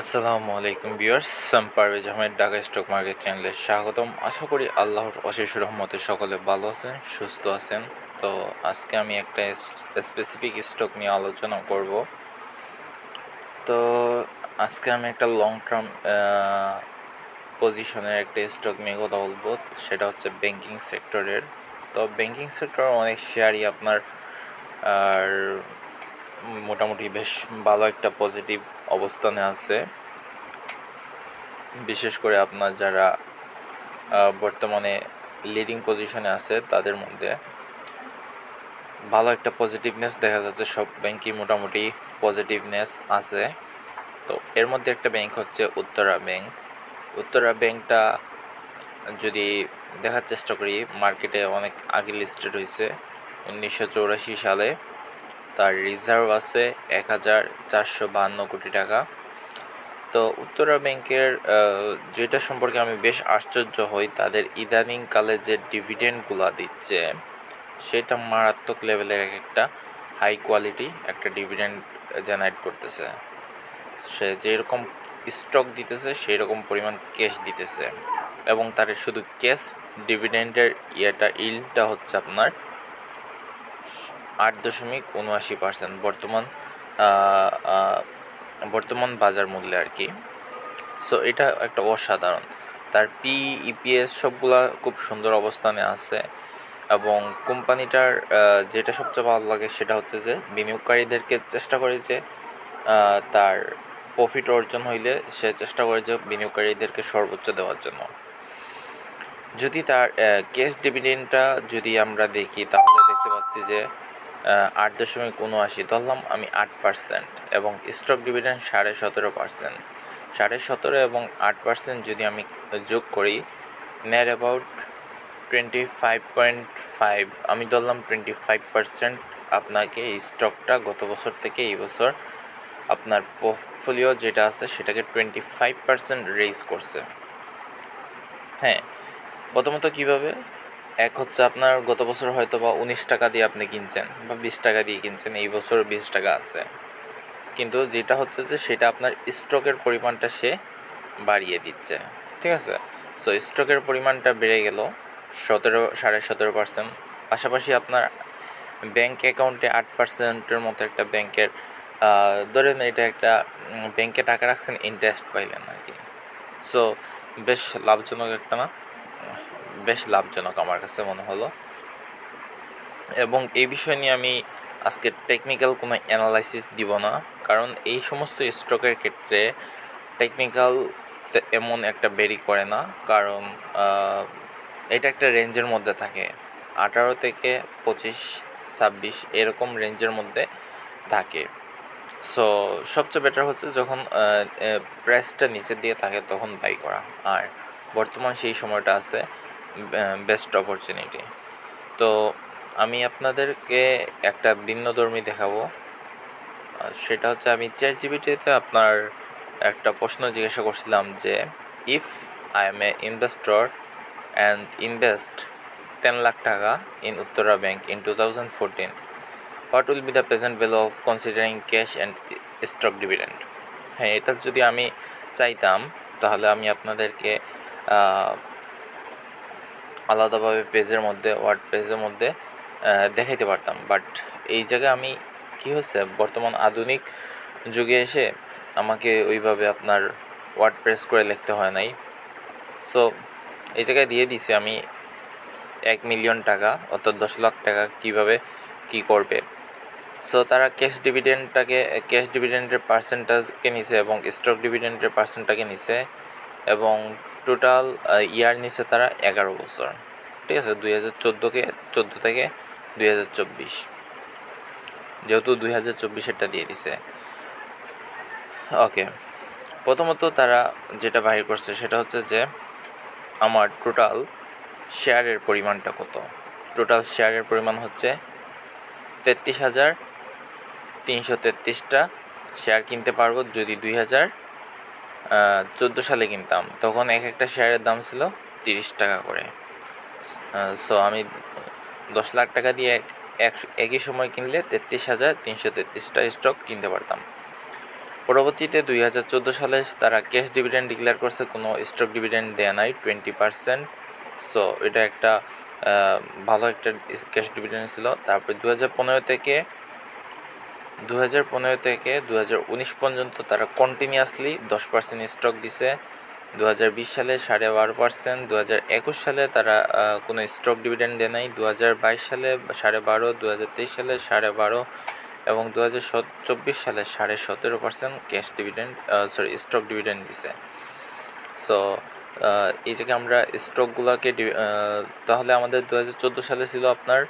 আসসালামু আলাইকুম ভিউয়ার্স আমি পারভেজ আহমেদ, ঢাকা স্টক মার্কেট চ্যানেলে স্বাগতম। আশা করি আল্লাহর অশেষ রহমতে সকলে ভালো আছেন, সুস্থ আছেন। তো আজকে আমি একটা স্পেসিফিক স্টক নিয়ে আলোচনা করব। তো আজকে আমি একটা লং টার্ম পজিশনের একটা স্টক নিয়ে কথা বলব, সেটা হচ্ছে ব্যাংকিং সেক্টরের তো ব্যাংকিং সেক্টর অনেক শেয়ারই আপনার, আর মোটামুটি বেশ ভালো একটা পজিটিভ অবস্থানে আছে। বিশেষ করে আপনার যারা বর্তমানে লিডিং পজিশনে আছে, তাদের মধ্যে ভালো একটা পজিটিভনেস দেখা যাচ্ছে। সব ব্যাংকই মোটামুটি পজিটিভনেস আছে। তো এর মধ্যে একটা ব্যাংক হচ্ছে উত্তরা ব্যাংক। উত্তরা ব্যাংকটা যদি দেখার চেষ্টা করি মার্কেটে অনেক আগে লিস্টেড হয়েছে, উনিশশো সালে। তার রিজার্ভ আছে এক হাজার চারশো বাহান্ন কোটি টাকা। তো উত্তরা ব্যাংকের যেটা সম্পর্কে আমি বেশ আশ্চর্য হই, তাদের ইদানিংকালে যে ডিভিডেন্ডগুলো দিচ্ছে, সেটা মারাত্মক লেভেলের এক একটা হাই কোয়ালিটি একটা ডিভিডেন্ড জেনারেট করতেছে। সে যেরকম স্টক দিতেছে সেই রকম পরিমাণ ক্যাশ দিতেছে। এবং তার শুধু ক্যাশ ডিভিডেন্ডের ইয়েটা ইলটা হচ্ছে আপনার আট দশমিক উনআশি পার্সেন্ট বর্তমান বর্তমান বাজার মূল্যে আর কি। সো এটা একটা অসাধারণ। তার পি ইপিএস সবগুলা খুব সুন্দর অবস্থানে আছে এবং কোম্পানিটার যেটা সবচেয়ে ভালো লাগে সেটা হচ্ছে যে বিনিয়োগকারীদেরকে চেষ্টা করে যে তার প্রফিট অর্জন হইলে সে চেষ্টা করে যে বিনিয়োগকারীদেরকে সর্বোচ্চ দেওয়ার জন্য। যদি তার ক্যাশ ডিভিডেন্ডটা যদি আমরা দেখি, তাহলে দেখতে পাচ্ছি যে আট দশমিক উনআশি, ধরলাম আমি আট পার্সেন্ট এবং স্টক ডিভিডেন্ড সাড়ে সতেরো পার্সেন্ট সাড়ে সতেরো এবং আট পার্সেন্ট যদি আমি যোগ করি net about twenty five point five আমি ধরলাম টোয়েন্টি ফাইভ পার্সেন্ট আপনাকে স্টকটা গত বছর থেকে এই বছর আপনার পোর্টফোলিও যেটা আছে সেটাকে টোয়েন্টি ফাইভ পার্সেন্ট রেজ করছে। হ্যাঁ প্রথমত কীভাবে? এক হচ্ছে আপনার গত বছর হয়তো বা উনিশ টাকা দিয়ে আপনি কিনছেন বা বিশ টাকা দিয়ে কিনছেন, এই বছর বিশ টাকা আছে। কিন্তু যেটা হচ্ছে যে সেটা আপনার স্টকের পরিমাণটা সে বাড়িয়ে দিচ্ছে, ঠিক আছে? সো স্টকের পরিমাণটা বেড়ে গেল সতেরো, সাড়ে সতেরো পার্সেন্ট পাশাপাশি আপনার ব্যাংক অ্যাকাউন্টে আট পার্সেন্টের মতো একটা ব্যাংকের ধরেন এটা একটা ব্যাংকে টাকা রাখছেন ইন্টারেস্ট পাইলেন আর কি। সো বেশ লাভজনক একটা না? বেশ লাভজনক আমার কাছে মনে হলো। এবং এই বিষয় নিয়ে আমি আজকে টেকনিক্যাল কোনো অ্যানালাইসিস দিব না, কারণ এই সমস্ত স্টকের ক্ষেত্রে টেকনিক্যাল এমন একটা বেরি করে না, কারণ এটা একটা রেঞ্জের মধ্যে থাকে। আঠারো থেকে পঁচিশ, ছাব্বিশ এরকম রেঞ্জের মধ্যে থাকে। সো সবচেয়ে বেটার হচ্ছে যখন প্রাইসটা নিচের দিয়ে থাকে তখন বাই করা। আর বর্তমান সেই সময়টা আছে বেস্ট অপরচুনিটি তো আমি আপনাদেরকে একটা ভিন্নধর্মী দেখাবো। সেটা হচ্ছে আমি চ্যাট জিবিটিতে আপনার একটা প্রশ্ন জিজ্ঞাসা করছিলাম যে if I'm a investor and invest ten lakh টাকা in Uttara bank in two thousand fourteen what will be the present value of considering cash and stock dividend হ্যাঁ এটা যদি আমি চাইতাম, তাহলে আমি আপনাদেরকে আলাদাভাবে পেজের মধ্যে ওয়ার্ড পেজের মধ্যে দেখাইতে পারতাম। বাট এই জায়গায় আমি কি হচ্ছে বর্তমান আধুনিক যুগে এসে আমাকে ওইভাবে আপনার ওয়ার্ড প্রেস করে লিখতে হয় নাই। সো এই জায়গায় দিয়ে দিছি আমি এক মিলিয়ন টাকা, অর্থাৎ দশ লাখ টাকা কীভাবে কি করবে। সো তারা ক্যাশ ডিভিডেন্ডটাকে ক্যাশ ডিভিডেন্ডের পার্সেন্টেজকে নিছে এবং স্টক ডিভিডেন্ডের পার্সেন্টটাকে নিছে এবং টোটাল ইয়ার নিছে তারা এগারো বছর। ঠিক আছে, দুই হাজার চোদ্দোকে, চোদ্দ থেকে দুই হাজার চব্বিশ। যেহেতু দুই হাজার চব্বিশেরটা দিয়ে দিছে। ওকে, প্রথমত তারা যেটা বাহির করছে সেটা হচ্ছে যে, আমার টোটাল শেয়ারের পরিমাণটা কত? টোটাল শেয়ারের পরিমাণ হচ্ছে তেত্রিশ হাজার তিনশো তেত্রিশটা। শেয়ার কিনতে পারব যদি দুই হাজার চোদ্দ সালে কিনতাম। তখন এক একটা শেয়ারের দাম ছিল তিরিশ টাকা করে। সো আমি দশ লাখ টাকা দিয়ে এক এক, একই সময় কিনলে তেত্রিশ হাজার তিনশো তেত্রিশটা স্টক কিনতে পারতাম। পরবর্তীতে দুই হাজার চোদ্দ সালে তারা ক্যাশ ডিভিডেন্ড ডিক্লেয়ার করছে, কোনো স্টক ডিভিডেন্ড দেয়া নাই টোয়েন্টি পার্সেন্ট সো এটা একটা ভালো একটা ক্যাশ ডিভিডেন্ড ছিল। তারপরে দু হাজার পনেরো থেকে দু হাজার পনেরো থেকে দু হাজার উনিশ পর্যন্ত তারা কন্টিনিউয়াসলি দশ পার্সেন্ট স্টক দিছে। দু হাজার বিশ সালে সাড়ে বারো পার্সেন্ট দু হাজার একুশ সালে তারা কোনো স্টক ডিভিডেন্ড দেয় নাই। দু হাজার বাইশ সালে সাড়ে বারো দু তেইশ সালে সাড়ে বারো এবং দু হাজার চব্বিশ সালে সাড়ে সতেরো percent cash dividend sorry stock dividend দিছে। সো এই জায়গায় আমরা স্টকগুলোকে তাহলে আমাদের দু হাজার চোদ্দ সালে ছিল আপনার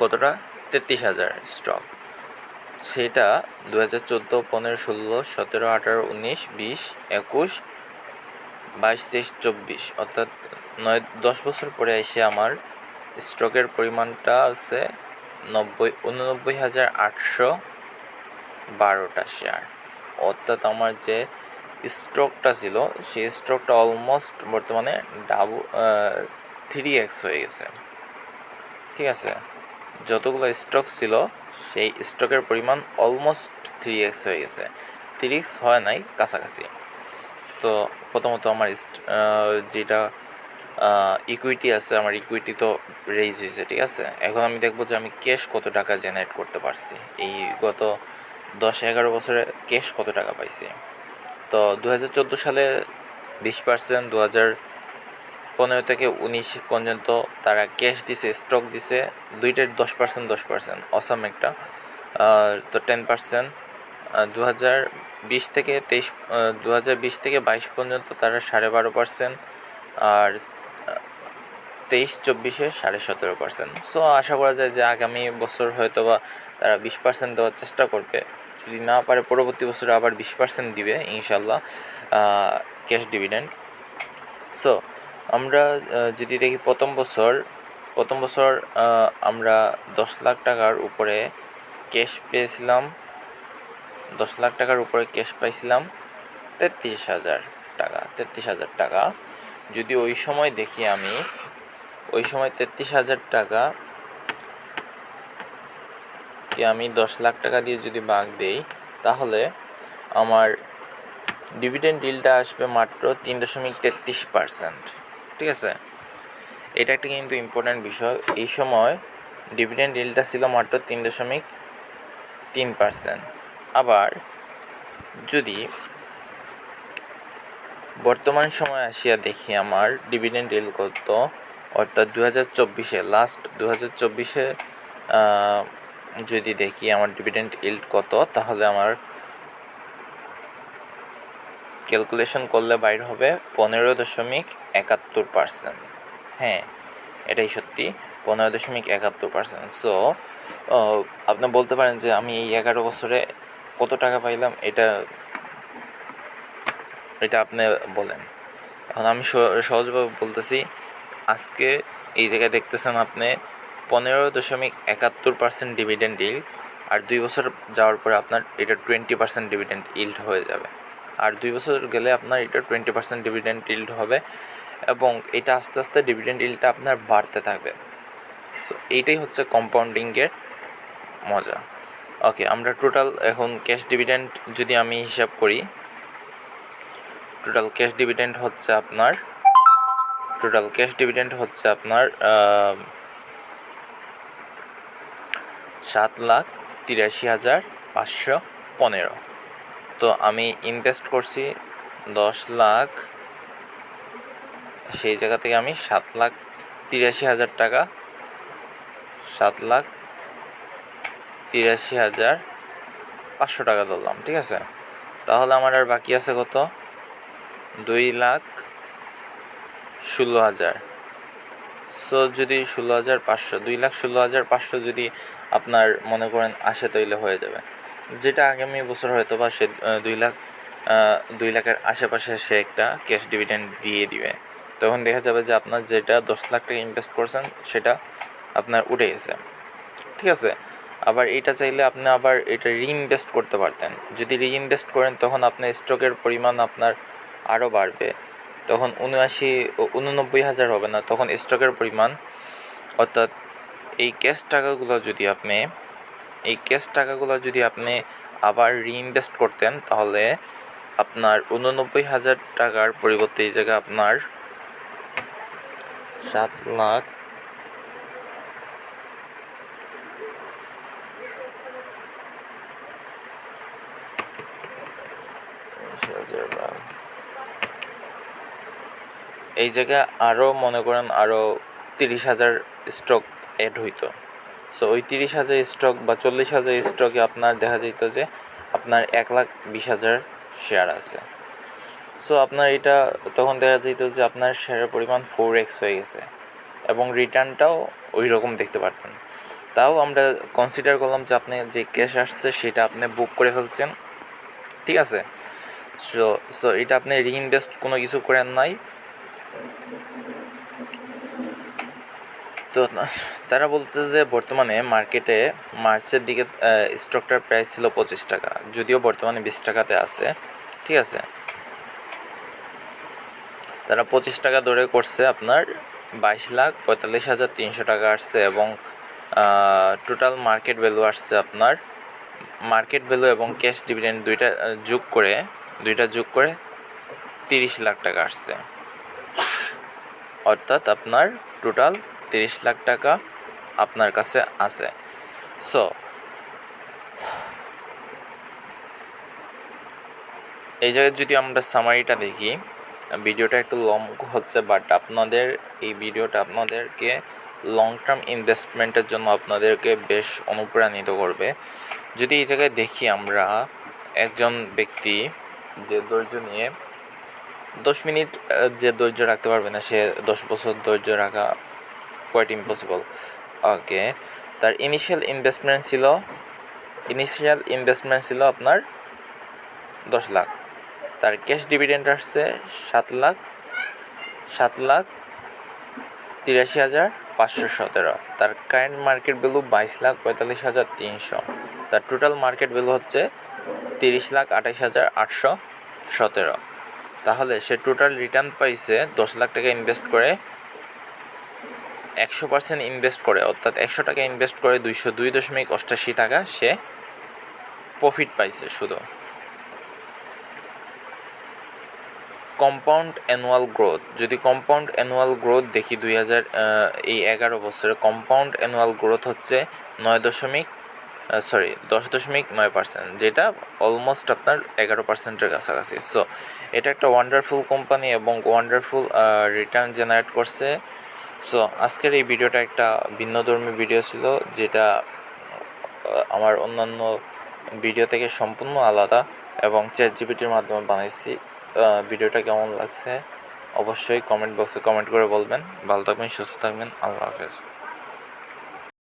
কতটা? তেত্রিশ হাজার স্টক। সেটা দু হাজার চোদ্দ, পনেরো, ষোলো, সতেরো, আঠারো, উনিশ, বিশ, একুশ, বাইশ, তেইশ, চব্বিশ। অর্থাৎ নয়, দশ বছর পরে এসে আমার স্টকের পরিমাণটা আছে নব্বই, উননব্বই হাজার আটশো বারোটা শেয়ার অর্থাৎ আমার যে স্টকটা ছিল, সেই স্টকটা অলমোস্ট বর্তমানে ডাবল থ্রি এক্স হয়ে গেছে। ঠিক আছে? যতগুলো স্টক ছিল, সেই স্টকের পরিমাণ অলমোস্ট থ্রি এক্স হয়ে গেছে। থ্রি এক্স হয় নাই কাছাকাছি। তো প্রথমত আমার যেটা ইকুইটি আছে, আমার ইকুইটি তো রেজ হয়েছে, ঠিক আছে? এখন আমি দেখব যে আমি ক্যাশ কত টাকা জেনারেট করতে পারছি। এই গত দশ এগারো বছরে ক্যাশ কত টাকা পাইছি? তো দু হাজার চোদ্দ সালে বিশ পার্সেন্ট দু হাজার পনেরো থেকে উনিশ পর্যন্ত তারা ক্যাশ দিছে, স্টক দিছে। দুইটার দশ পার্সেন্ট দশ পার্সেন্ট। অসাম একটা। তো টেন পার্সেন্ট। দু হাজার বিশ থেকে তেইশ দু হাজার বিশ থেকে বাইশ পর্যন্ত তারা সাড়ে বারো পার্সেন্ট। আর, তেইশ, চব্বিশে সাড়ে সতেরো পার্সেন্ট। সো আশা করা যায় যে আগামী বছর হয়তো বা তারা বিশ পার্সেন্ট দেওয়ার চেষ্টা করবে। যদি না পারে, পরবর্তী বছরে আবার বিশ পার্সেন্ট দিবে, ইনশাল্লাহ ক্যাশ ডিভিডেন্ড সো আমরা যদি দেখি প্রথম বছর প্রথম বছর আমরা দশ লাখ টাকার উপরে ক্যাশ পেয়েছিলাম। দশ লাখ টাকার উপরে ক্যাশ পাইছিলাম তেত্রিশ হাজার টাকা, তেত্রিশ হাজার টাকা। যদি ওই সময় দেখি আমি, ওই সময় তেত্রিশ হাজার টাকা কি আমি দশ লাখ টাকা দিয়ে যদি ভাগ দেই, তাহলে আমার ডিভিডেন্ড ডিলটা আসবে মাত্র তিন দশমিক তেত্রিশ পার্সেন্ট ঠিক আছে? এটা একটা কিন্তু ইম্পর্ট্যান্ট বিষয়। এই সময় ডিভিডেন্ড ডিলটা ছিল মাত্র তিন দশমিক তিন পার্সেন্ট আবার যদি বর্তমান সময় আসিয়া দেখি আমার ডিভিডেন্ড ডিল কত, অর্থাৎ দু হাজার চব্বিশে লাস্ট দু হাজার চব্বিশে যদি দেখি আমার ডিভিডেন্ড ইল্ড কত, তাহলে আমার ক্যালকুলেশন করলে বাইর হবে পনেরো দশমিক একাত্তর পার্সেন্ট হ্যাঁ এটাই সত্যি, পনেরো দশমিক একাত্তর পার্সেন্ট সো আপনি বলতে পারেন যে আমি এই এগারো বছরে কত টাকা পাইলাম, এটা এটা আপনি বলেন। এখন আমি সহজভাবে বলতেছি, আজকে এই জায়গায় দেখতেছেন আপনি পনেরো দশমিক একাত্তর পার্সেন্ট ডিভিডেন্ড ইল আর দুই বছর যাওয়ার পরে আপনার এটা টোয়েন্টি পার্সেন্ট ডিভিডেন্ড ইল্ড হয়ে যাবে। আর দুই বছর গেলে আপনার এটা টোয়েন্টি পার্সেন্ট ডিভিডেন্ড ইল্ড হবে এবং এটা আস্তে আস্তে ডিভিডেন্ড ইল্ডটা আপনার বাড়তে থাকবে। সো এইটাই হচ্ছে কম্পাউন্ডিংয়ের মজা। ওকে আমরা টোটাল এখন ক্যাশ ডিভিডেন্ড যদি আমি হিসাব করি টোটাল ক্যাশ ডিভিডেন্ড হচ্ছে আপনার টোটাল ক্যাশ ডিভিডেন্ড হচ্ছে আপনার সাত লাখ তিরাশি হাজার পাঁচশো পনেরো। তো আমি ইনভেস্ট করছি দশ লাখ। সেই জায়গা থেকে আমি সাত লাখ তিরাশি হাজার টাকা। সাত লাখ তিরাশি হাজার পাঁচশো টাকা ধরলাম, ঠিক আছে? তাহলে আমার আর বাকি আছে কত? দুই লাখ ষোলো হাজার। সো যদি ষোলো হাজার পাঁচশো, দুই লাখ ষোলো হাজার পাঁচশো যদি আপনার মনে করেন আসে তাইলে হয়ে যাবে। যেটা আগামী বছর হয়তো বা সে দুই লাখ দুই লাখের আশেপাশে সে একটা ক্যাশ ডিভিডেন্ড দিয়ে দিবে। তখন দেখা যাবে যে আপনার যেটা দশ লাখ টাকা ইনভেস্ট করছেন, সেটা আপনার উঠে গেছে। ঠিক আছে? আবার এটা চাইলে আপনি আবার এটা রিইনভেস্ট করতে পারতেন। যদি রিইনভেস্ট করেন, তখন আপনার স্টকের পরিমাণ আপনার আরও বাড়বে। তখন উনআশি উননব্বই হাজার হবে না। তখন স্টকের পরিমাণ, অর্থাৎ এই ক্যাশ টাকাগুলো যদি আপনি এই ক্যাশ টাকাগুলো যদি আপনি আবার রিইনভেস্ট করতেন, তাহলে আপনার উননব্বই হাজার টাকার পরিবর্তে এই জায়গায় আপনার সাত লাখ এই জায়গায় আরও মনে করেন আরও তিরিশ হাজার স্টক অ্যাড হইতো। সো ওই তিরিশ হাজার স্টক বা চল্লিশ হাজার স্টকে আপনার দেখা যেত যে আপনার এক লাখ বিশ হাজার শেয়ার আছে। সো আপনার এটা তখন দেখা যেত যে আপনার শেয়ারের পরিমাণ ফোর এক্স হয়ে গেছে এবং রিটার্নটাও ওই রকম দেখতে পারতেন। তাও আমরা কনসিডার করলাম যে আপনি যে ক্যাশ আসছে সেটা আপনি বুক করে ফেলছেন, ঠিক আছে? সো সো এটা আপনি রিইনভেস্ট কোনো কিছু করেন নাই তো তারা বলছে যে বর্তমানে মার্কেটে মার্চের দিকে স্টকটার প্রাইস ছিল পঁচিশ টাকা, যদিও বর্তমানে বিশ টাকাতে আছে, ঠিক আছে? তারা পঁচিশ টাকা ধরে করছে আপনার বাইশ লাখ পঁয়তাল্লিশ হাজার তিনশো টাকা আসছে এবং টোটাল মার্কেট ভ্যালু আসছে আপনার মার্কেট ভ্যালু এবং ক্যাশ ডিভিডেন্ড দুইটা যোগ করে, দুইটা যোগ করে তিরিশ লাখ টাকা আসছে। অর্থাৎ আপনার টোটাল তিরিশ লাখ টাকা আপনার কাছে আছে। সো এই জায়গায় যদি আমরা সামারিটা দেখি ভিডিওটা একটু লং হচ্ছে বাট আপনাদের এই ভিডিওটা আপনাদেরকে লং টার্ম ইনভেস্টমেন্টের জন্য আপনাদেরকে বেশ অনুপ্রাণিত করবে। যদি এই জায়গায় দেখি আমরা, একজন ব্যক্তি যে ধৈর্য নিয়ে দশ মিনিট যে ধৈর্য রাখতে পারবে না, সে দশ বছর ধৈর্য রাখা কোয়াইট ইম্পসিবল ওকে তার ইনিশিয়াল ইনভেস্টমেন্ট ছিল ইনিশিয়াল ইনভেস্টমেন্ট ছিল আপনার দশ লাখ। তার ক্যাশ ডিভিডেন্ড আসছে সাত লাখ সাত লাখ তিরাশি হাজার পাঁচশো সতেরো। তার কারেন্ট মার্কেট ভ্যালু বাইশ লাখ পঁয়তাল্লিশ হাজার তিনশো। তার টোটাল মার্কেট ভ্যালু হচ্ছে তিরিশ লাখ আঠাশ হাজার আটশো সতেরো। তাহলে সে টোটাল রিটার্ন পাইছে দশ লাখ টাকা ইনভেস্ট করে একশো পার্সেন্ট ইনভেস্ট করে, অর্থাৎ একশো টাকা ইনভেস্ট করে দুইশো দুই দশমিক অষ্টাশি টাকা সে প্রফিট পাইছে শুধু। কম্পাউন্ড অ্যানুয়াল গ্রোথ যদি কম্পাউন্ড অ্যানুয়াল গ্রোথ দেখি দুই হাজার এই এগারো বছরে কম্পাউন্ড অ্যানুয়াল গ্রোথ হচ্ছে নয় দশমিক সরি দশ দশমিক নয় পার্সেন্ট যেটা অলমোস্ট আপনার এগারো পার্সেন্টের কাছাকাছি। সো এটা একটা ওয়ান্ডারফুল কোম্পানি এবং ওয়ান্ডারফুল রিটার্ন জেনারেট করছে। সো আজকের এই ভিডিওটা একটা ভিন্নধর্মী ভিডিও ছিল, যেটা আমার অন্যান্য ভিডিও থেকে সম্পূর্ণ আলাদা এবং চ্যাট জিপিটির মাধ্যমে বানাইছি। ভিডিওটা কেমন লাগছে? অবশ্যই কমেন্ট বক্সে কমেন্ট করে বলবেন। ভালো থাকবেন, সুস্থ থাকবেন। আল্লাহ হাফেজ।